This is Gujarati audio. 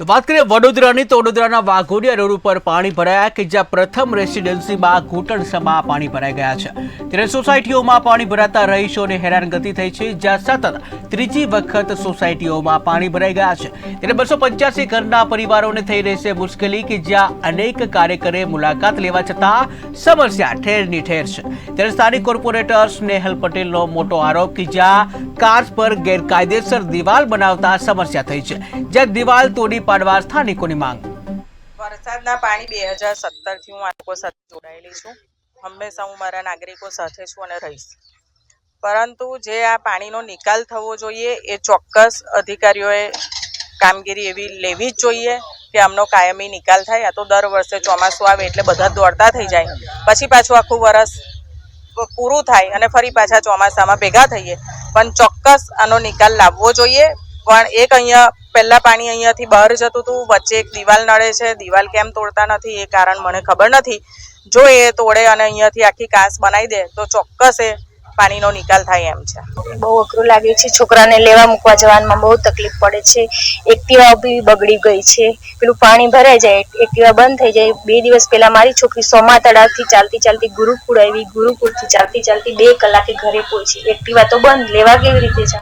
તો વાત કરીએ વડોદરાની, તો વડોદરાના વાઘોડિયા રોડ ઉપર પાણી ભરાયા કે જ્યાં પ્રથમ રેસિડેન્સીમાં ઘૂંટણસમાં પાણી ભરાઈ ગયા છે. ત્યારે સોસાયટીઓમાં પાણી ભરાતા રહીશોને હેરાનગતિ થઈ છે, જ્યાં સતત ત્રીજી વખત સોસાયટીઓમાં પાણી ભરાઈ ગયા છે. ત્યારે બસો પંચ્યાસી ઘરના પરિવારોને થઈ રહેશે મુશ્કેલી કે જ્યાં અનેક કાર્યકરે મુલાકાત લેવા છતાં સમસ્યા ઠેરની ઠેર છે. ત્યારે સ્થાનિક કોર્પોરેટર સ્નેહલ પટેલનો મોટો આરોપ કે જ્યાં કાર્સ પર ગેરકાયદેસર દિવાલ બનાવતા સમસ્યા થઈ છે. જ્યાં દિવાલ તોડી પાડવા સ્થાનિકોની માંગ. વરસાદના પાણી બે હજાર સત્તરથી હું આ લોકો સાથે જોડાયેલી છું. હંમેશા હું મારા નાગરિકો સાથે છું અને રહીશ. પરંતુ જે આ પાણીનો નિકાલ થવો જોઈએ એ ચોક્કસ અધિકારીઓએ કામગીરી એવી લેવી જ જોઈએ કે આમનો કાયમી નિકાલ થાય. આ તો દર વર્ષે ચોમાસું આવે એટલે બધા દોડતા થઈ જાય. પછી પાછું આખું વરસ પૂરું થાય અને ફરી પાછા ચોમાસામાં ભેગા થઈએ. પણ ચોક્કસ આનો નિકાલ લાવવો જોઈએ. પણ એક અહીંયા, પહેલા પાણી અહીંયાથી બહાર જતું હતું, વચ્ચે એક દિવાલ નડે છે, દિવાલ કેમ તોડતા નથી એ કારણ મને ખબર નથી. જો એ તોડે અને અહીંયાથી આખી કાંસ બનાવી દે, તો ચોક્કસ એ પાણીનો નિકાલ થાય એમ છે. બહુ અઘરું લાગે છે છોકરાને લેવા મૂકવા જવામાં બહુ તકલીફ પડે છે. એક્ટિવા બી બગડી ગઈ છે. પેલું પાણી ભરાઈ જાય, એક્ટિવા બંધ થઈ જાય. બે દિવસ પહેલા મારી છોકરી સોમા તળાવથી ચાલતી ચાલતી ગુરુકુળ આવી, ગુરુકુળથી ચાલતી ચાલતી બે કલાકે ઘરે પહોંચી. એક્ટિવા તો બંધ, લેવા કેવી રીતે છે